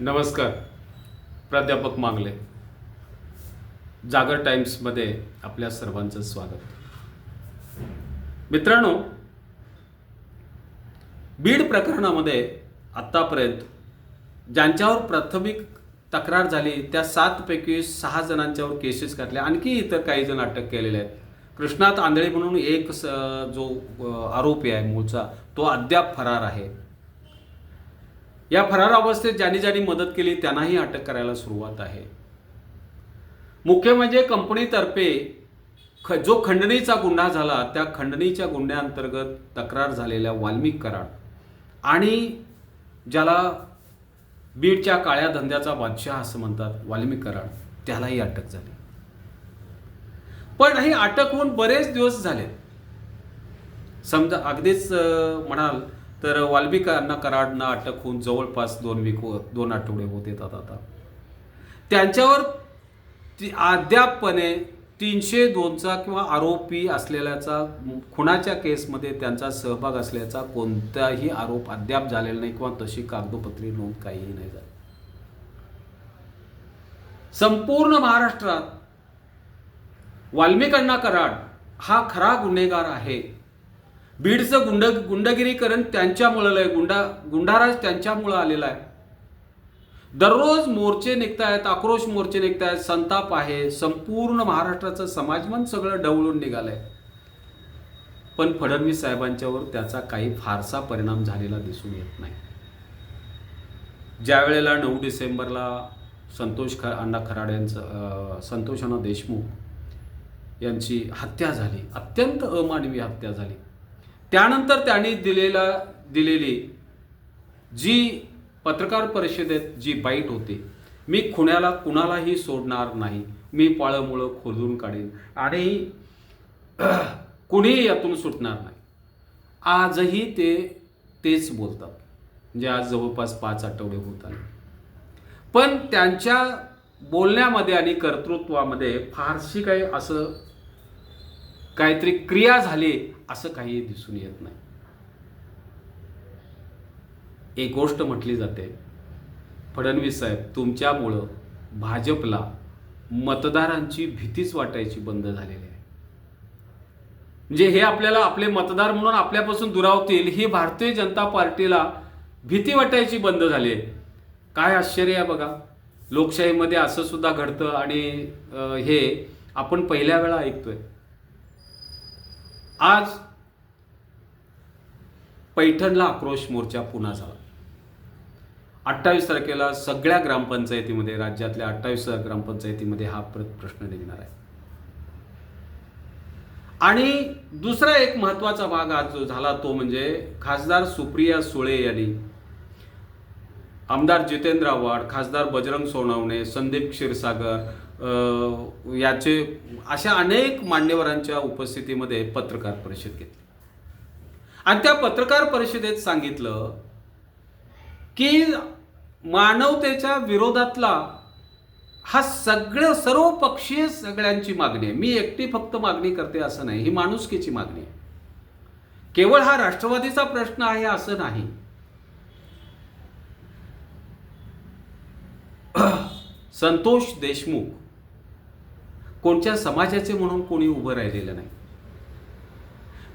नमस्कार. प्राध्यापक मागले. जागर टाइम्समध्ये आपल्या सर्वांचं स्वागत. मित्रांनो बीड प्रकरणामध्ये आत्तापर्यंत ज्यांच्यावर प्राथमिक तक्रार झाली त्या सातपैकी सहा जणांच्यावर केसेस घातल्या. आणखी इतर काही जण अटक केलेले आहेत. कृष्णात आंधळे म्हणून एक स- जो आरोपी आहे मूळचा तो अद्याप फरार आहे. या फरार अवस्थेत ज्यांनी ज्यांनी मदत केली त्यांनाही अटक करायला सुरुवात आहे. मुख्य म्हणजे कंपनीतर्फे ख जो खंडणीचा गुन्हा झाला त्या खंडणीच्या गुन्ह्याअंतर्गत तक्रार झालेल्या वाल्मिक कराड आणि ज्याला बीडच्या काळ्या धंद्याचा बादशाह असं म्हणतात वाल्मिक कराड त्यालाही अटक झाली. पण ही अटक होऊन बरेच दिवस झाले समजा अगदीच म्हणाल तर वाल्मिकांना कराडना अटक होऊन जवळपास दोन वीक हो- दोन आठवडे होत येतात आता. त्यांच्यावर ती अद्यापपणे तीनशे दोनचा किंवा आरोपी असलेल्याचा खुनाच्या केसमध्ये त्यांचा सहभाग असल्याचा कोणताही आरोप अद्याप झालेला नाही किंवा तशी कागदोपत्री नोंद काहीही नाही झाली. संपूर्ण महाराष्ट्रात वाल्मिकांना कराड हा खरा गुन्हेगार आहे. बीडचं गुंड गुंडगिरीकरण त्यांच्यामुळं आहे गुंडा गुंडाराज त्यांच्यामुळं आलेला आहे. दररोज मोर्चे निघतायत आक्रोश मोर्चे निघतायत संताप आहे. संपूर्ण महाराष्ट्राचं समाजमन सगळं ढवळून निघालंय. पण फडणवीस साहेबांच्यावर त्याचा काही फारसा परिणाम झालेला दिसून येत नाही. ज्या वेळेला नऊ डिसेंबरला संतोष ख अण्णा खराड यांचं संतोष अण्णा देशमुख यांची हत्या झाली अत्यंत अमानवी हत्या झाली. त्यानंतर त्यांनी दिलेला दिलेली जी पत्रकार परिषदेत जी बाईट होती मी खुण्याला कुणालाही सोडणार नाही. मी पाळमुळं खोदून काढेन. आणि कुणीही यातून सुटणार नाही. आजही ते तेच बोलतात. म्हणजे आज जवळपास पाच आठवडे होत आले. पण त्यांच्या बोलण्यामध्ये आणि कर्तृत्वामध्ये फारशी काही असं काहीतरी क्रिया झाली असं काही दिसून येत नाही. एक गोष्ट म्हटली जाते फडणवीस साहेब तुमच्यामुळं भाजपला मतदारांची भीतीच वाटायची बंद झालेली आहे. म्हणजे हे आपल्याला आपले मतदार म्हणून आपल्यापासून दुरावतील ही भारतीय जनता पार्टीला भीती वाटायची बंद झाली आहे. काय आश्चर्य आहे बघा. लोकशाहीमध्ये असं सुद्धा घडतं आणि हे आपण पहिल्या वेळा ऐकतोय. आज पैठणला आक्रोश मोर्चा पुन्हा झाला. अठ्ठावीस तारखेला सगळ्या ग्रामपंचायतीमध्ये राज्यातल्या अठ्ठावीस ग्रामपंचायतीमध्ये हा प्र प्रश्न निघणार आहे. आणि दुसरा एक महत्त्वाचा भाग आज जो झाला तो म्हणजे खासदार सुप्रिया सुळे यांनी आमदार जितेंद्र आव्हाड खासदार बजरंग सोनवणे संदीप क्षीरसागर याचे अशा अनेक मान्यवरांच्या उपस्थितीमध्ये पत्रकार परिषद घेतली. आणि त्या पत्रकार परिषदेत सांगितलं की मानवतेच्या विरोधातला हा सगळं सर्वपक्षीय सगळ्यांची मागणी आहे. मी एकटी फक्त मागणी करते असं नाही ही माणुसकीची मागणी आहे. केवळ हा राष्ट्रवादीचा प्रश्न आहे असं नाही. संतोष देशमुख कोणत्या समाजाचे म्हणून कोणी उभं राहिलेलं नाही.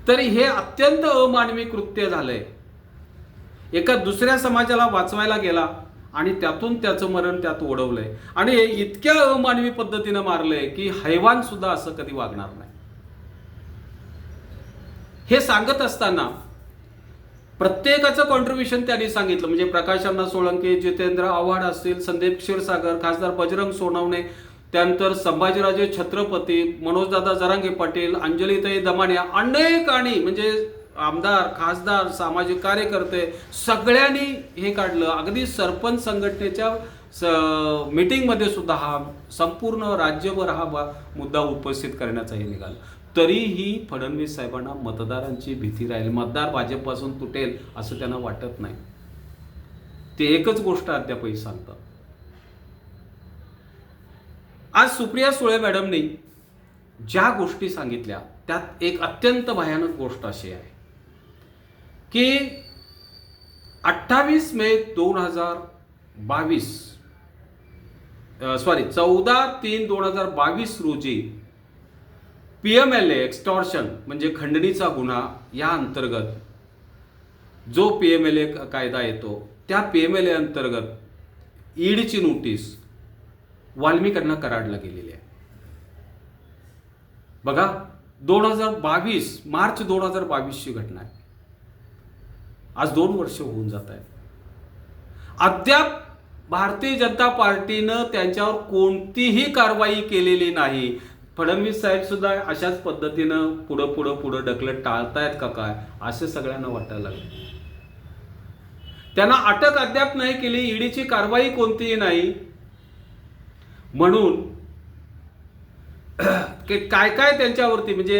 तरी हे अत्यंत अमानवी कृत्य झालंय. एका दुसऱ्या समाजाला वाचवायला गेला आणि त्यातून त्याचं मरण त्यात ओढवलंय. आणि हे इतक्या अमानवी पद्धतीनं मारलंय की हैवान सुद्धा असं कधी वागणार नाही. हे सांगत असताना प्रत्येकाचं कॉन्ट्रीब्युशन त्यांनी सांगितलं. म्हणजे प्रकाश अण्णा सोळंके जितेंद्र आव्हाड असतील संदीप क्षीरसागर खासदार बजरंग सोनवणे त्यानंतर संभाजीराजे छत्रपती मनोजदादा जरांगे पाटील अंजलीताई दमानिया अनेक आणि म्हणजे आमदार खासदार सामाजिक कार्यकर्ते सगळ्यांनी हे काढलं. अगदी सरपंच संघटनेच्या स मीटिंगमध्ये सुद्धा हा संपूर्ण राज्यभर हा बा- मुद्दा उपस्थित करण्याचाही निघाला. तरीही फडणवीस साहेबांना मतदारांची भीती राहील मतदार भाजपपासून तुटेल असं त्यांना वाटत नाही. ते एकच गोष्ट अद्यापही सांगतात. आज सुप्रिया सुळे मॅडमनी ज्या गोष्टी सांगितल्या त्यात एक अत्यंत भयानक गोष्ट अशी आहे की अठ्ठावीस मे दोन हजार बावीस सॉरी चौदा तीन दोन हजार बावीस रोजी P M L A extortion म्हणजे खंडणीचा गुन्हा या अंतर्गत जो पी एम एल ए कायदा येतो त्या पी एम एल ए अंतर्गत ईडची नोटीस वाल्मिकांना कराडला गेलेली आहे. बघा दोन हजार बावीस मार्च दोन हजार बावीसची घटना आहे. आज दोन वर्ष होऊन जात आहेत. अद्याप भारतीय जनता पार्टीनं त्यांच्यावर कोणतीही कारवाई केलेली नाही. फडणवीस साहेब सुद्धा अशाच पद्धतीनं पुढं पुढं पुढं ढकलत टाळतायत का काय असं सगळ्यांना वाटायला लागलं. त्यांना अटक अद्याप नाही केली ईडीची कारवाई कोणतीही नाही. म्हणून की काय काय त्यांच्यावरती? म्हणजे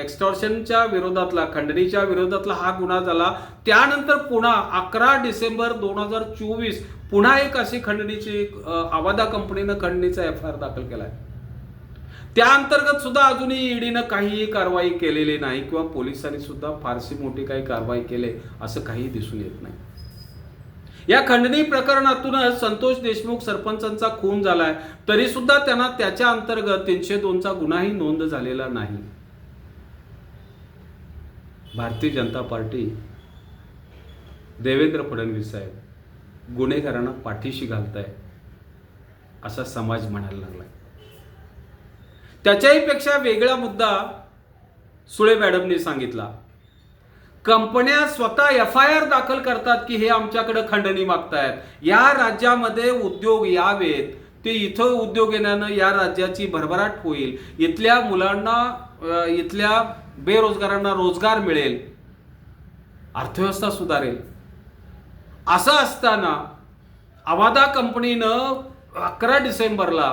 एक्स्टॉर्शनच्या विरोधातला खंडणीच्या विरोधातला हा गुन्हा झाला. त्यानंतर पुन्हा अकरा डिसेंबर दोन हजार चोवीस पुन्हा एक अशी खंडणीची आवादा कंपनीनं खंडणीचा एफ आय आर दाखल केलाय. त्या अंतर्गत सुद्धा अजूनही ईडीनं काहीही कारवाई केलेली नाही किंवा पोलिसांनी सुद्धा फारशी मोठी काही कारवाई केली असं काही दिसून येत नाही. या खंडणी प्रकरणातूनच संतोष देशमुख सरपंचांचा खून झालाय. तरी सुद्धा त्यांना त्याच्या अंतर्गत तीनशे दोनचा गुन्हाही नोंद झालेला नाही. भारतीय जनता पार्टी देवेंद्र फडणवीस साहेब गुन्हेगारांना पाठीशी घालताय असा समाज म्हणायला लागलाय. त्याच्याही पेक्षा वेगळा मुद्दा सुळे मॅडमने सांगितला. कंपन्या स्वतः एफ आय आर दाखल करतात की हे आमच्याकडे खंडणी मागतायत. या राज्यामध्ये उद्योग यावेत. ते इथं उद्योग येण्यानं या राज्याची भरभराट होईल. इथल्या मुलांना इथल्या बेरोजगारांना रोजगार मिळेल. अर्थव्यवस्था सुधारेल. असं असताना अवादा कंपनीनं अकरा डिसेंबरला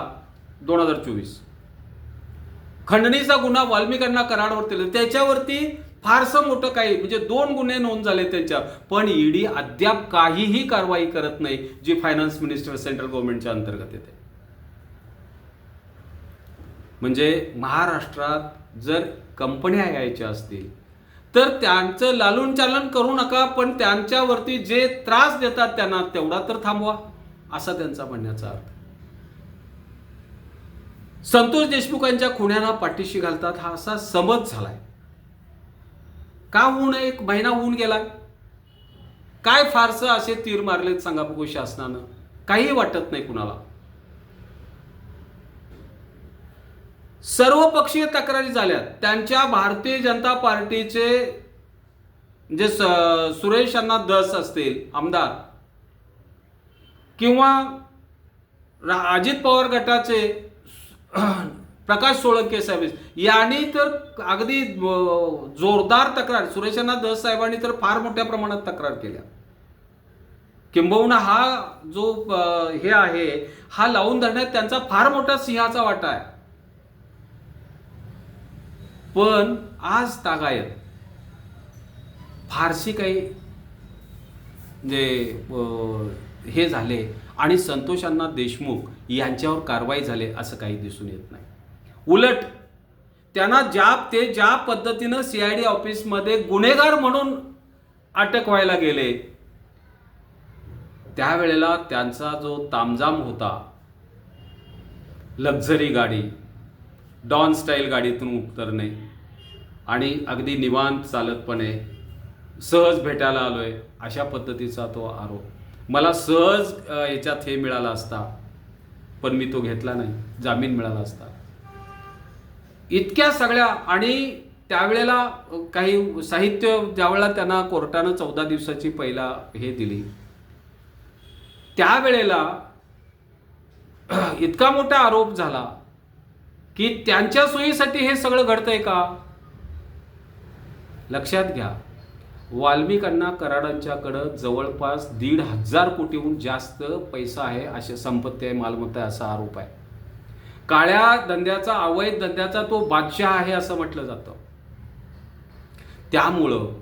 दोन हजार चोवीस. खंडणीचा गुन्हा वाल्मिकांना कराडवर दिला. त्याच्यावरती फारसं मोठं काही म्हणजे दोन गुन्हे नोंद झाले त्यांच्या. पण ईडी अद्याप काहीही कारवाई करत नाही जी फायनान्स मिनिस्टर सेंट्रल गव्हर्नमेंटच्या अंतर्गत येते. म्हणजे महाराष्ट्रात जर कंपन्या यायच्या असतील तर त्यांचं लालून चालन करू नका पण त्यांच्यावरती जे त्रास देतात त्यांना तेवढा तर थांबवा असा त्यांचा म्हणण्याचा अर्थ. संतोष देशमुखांच्या खुण्याला पाठीशी घालतात हा असा समज झालाय. का होऊन एक महिना होऊन गेला. काय फारसं असे तीर मारलेत सांगा बघू शासनानं. काही वाटत नाही कुणाला. सर्व पक्षीय तक्रारी झाल्यात. त्यांच्या भारतीय जनता पार्टीचे जे सुरेश अण्णा दस असतील आमदार किंवा अजित पवार गटाचे प्रकाश सोळंके साहेब यांनी तर अगदी जोरदार तक्रार सुरेशांना दस साहेबांनी तर फार मोठ्या प्रमाणात तक्रार केल्या. किंबहुना हा जो हे आहे हा लावून धरण्यात त्यांचा फार मोठा सिंहाचा वाटा आहे. पण आज तागायत फारशी काही जे हे झाले आणि संतोषांना देशमुख यांच्यावर कारवाई झाले असं काही दिसून येत नाही. उलट त्यांना ज्या ते ज्या पद्धतीनं सी आय डी ऑफिसमध्ये गुन्हेगार म्हणून अटक व्हायला गेले त्यावेळेला त्यांचा जो तामजाम होता लक्झरी गाडी डॉन स्टाईल गाडीतून उतरणे आणि अगदी निवांत चालतपणे सहज भेटायला आलोय अशा पद्धतीचा तो आरोप. मला सहज याच्यात हे मिळाला असता पण मी तो घेतला नाही जामीन मिळाला असता. इतक्या सगळ्या आणि त्यावेळेला काही साहित्य ज्यावेळेला त्यांना कोर्टानं चौदा दिवसाची पहिला हे दिली त्यावेळेला इतका मोठा आरोप झाला की त्यांच्या सोयीसाठी हे सगळं घडतंय का? लक्षात घ्या वाल्मिकांना कराडांच्याकडं जवळपास दीड हजार कोटीहून जास्त पैसा आहे अशी संपत्ती आहे मालमत्ता आहे असा आरोप आहे. काळ्या धंद्याचा अवैध धंद्याचा तो बादशाह आहे असं म्हटलं जातं. त्यामुळं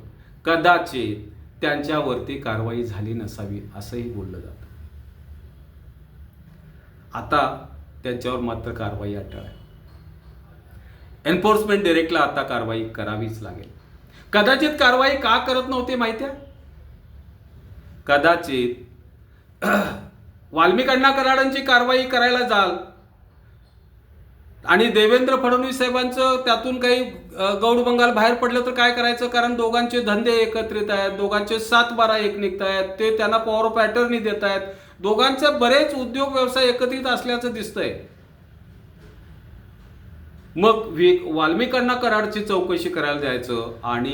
कदाचित त्यांच्यावरती कारवाई झाली नसावी असंही बोललं जातं. आता त्यांच्यावर मात्र कारवाई अटळ आहे. एन्फोर्समेंट डिरेक्टला आता कारवाई करावीच लागेल. कदाचित कारवाई का करत नव्हते माहिती आहे? कदाचित वाल्मिकांना कराडांची कारवाई करायला जाल आणि देवेंद्र फडणवीस साहेबांचं त्यातून काही गौड बंगाल बाहेर पडलं तर काय करायचं? कारण दोघांचे धंदे एकत्रित आहेत दोघांचे सात बारा एक निघत आहेत ते त्यांना पॉवर ऑफ देत आहेत. दोघांचे बरेच उद्योग व्यवसाय एकत्रित असल्याचं दिसतंय. मग वाल्मिकांना कराडची चौकशी करायला जायचं आणि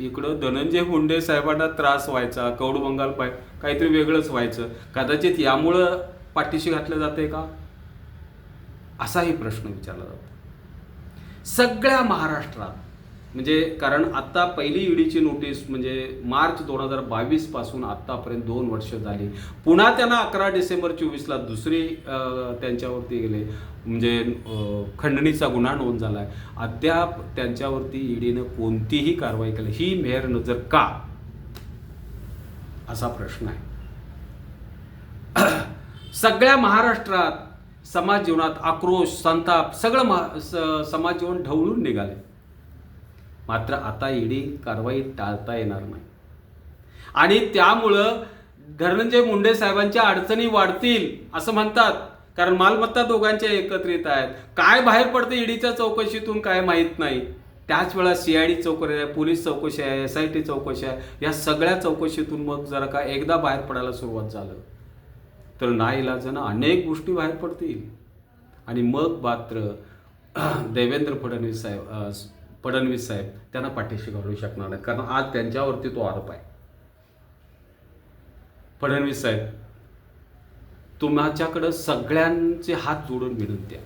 इकडं धनंजय मुंडे साहेबांना त्रास व्हायचा कौड बंगाल पाय काहीतरी वेगळंच व्हायचं. कदाचित यामुळं पाठीशी घातलं जाते का? असाही प्रश्न विचारला जातो. सगळ्या महाराष्ट्रात म्हणजे कारण आत्ता पहिली ईडीची नोटीस म्हणजे मार्च दोन हजार बावीसपासून आत्तापर्यंत दोन वर्ष झाली. पुन्हा त्यांना अकरा डिसेंबर चोवीसला दुसरी त्यांच्यावरती गेले. म्हणजे खंडणीचा गुन्हा नोंद झाला आहे अद्याप त्यांच्यावरती ईडीनं कोणतीही कारवाई केली. ही मेहर नजर का? असा प्रश्न आहे. सगळ्या महाराष्ट्रात समाज जीवनात आक्रोश संताप सगळं महा स- समाज जीवन ढवळून निघाले. मात्र आता ईडी कारवाई टाळता येणार नाही. आणि त्यामुळं धनंजय मुंडे साहेबांच्या अडचणी वाढतील असं म्हणतात. कारण मालमत्ता दोघांच्या एकत्रित आहेत. काय बाहेर पडते ईडीच्या चौकशीतून काय माहीत नाही. त्याच वेळा सी आय डी चौकशी आहे पोलीस चौकशी आहे एस आय टी चौकशी आहे. या सगळ्या चौकशीतून मग जरा का एकदा बाहेर पडायला सुरुवात झालं. तर नाईलाजानं अनेक गोष्टी बाहेर पडतील. आणि मग मात्र देवेंद्र फडणवीस साहेब फडणवीस साहेब त्यांना पाठीशी घालू शकणार नाही कारण आज त्यांच्यावरती तो आरोप आहे. फडणवीस साहेब तुमच्याकडं सगळ्यांचे हात जोडून विनंती आहे.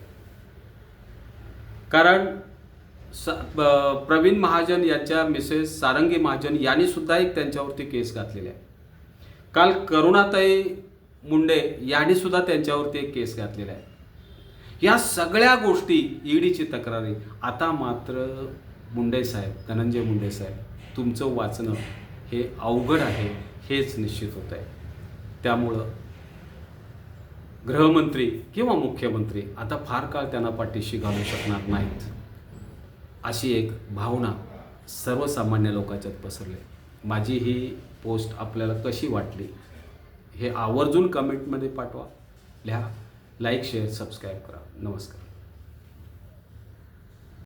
कारण स प्रवीण महाजन यांच्या मिसेस सारंगी महाजन यांनी सुद्धा एक त्यांच्यावरती केस घातलेली आहे. काल करुणाताई मुंडे यांनी सुद्धा त्यांच्यावरती एक केस घातलेला आहे. या सगळ्या गोष्टी ईडीची तक्रारी. आता मात्र मुंडे साहेब धनंजय मुंडे साहेब तुमचं वाचणं हे अवघड आहे हेच निश्चित होत आहे. त्यामुळं गृहमंत्री किंवा मुख्यमंत्री आता फार काळ त्यांना पाठीशी घालू शकणार नाहीत. अशी एक भावना सर्वसामान्य लोकांच्यात पसरली. माझी ही पोस्ट आपल्याला कशी वाटली हे आवर्जून कमेंटमध्ये पाठवा. लिहा लाईक शेअर सबस्क्राईब करा. नमस्कार.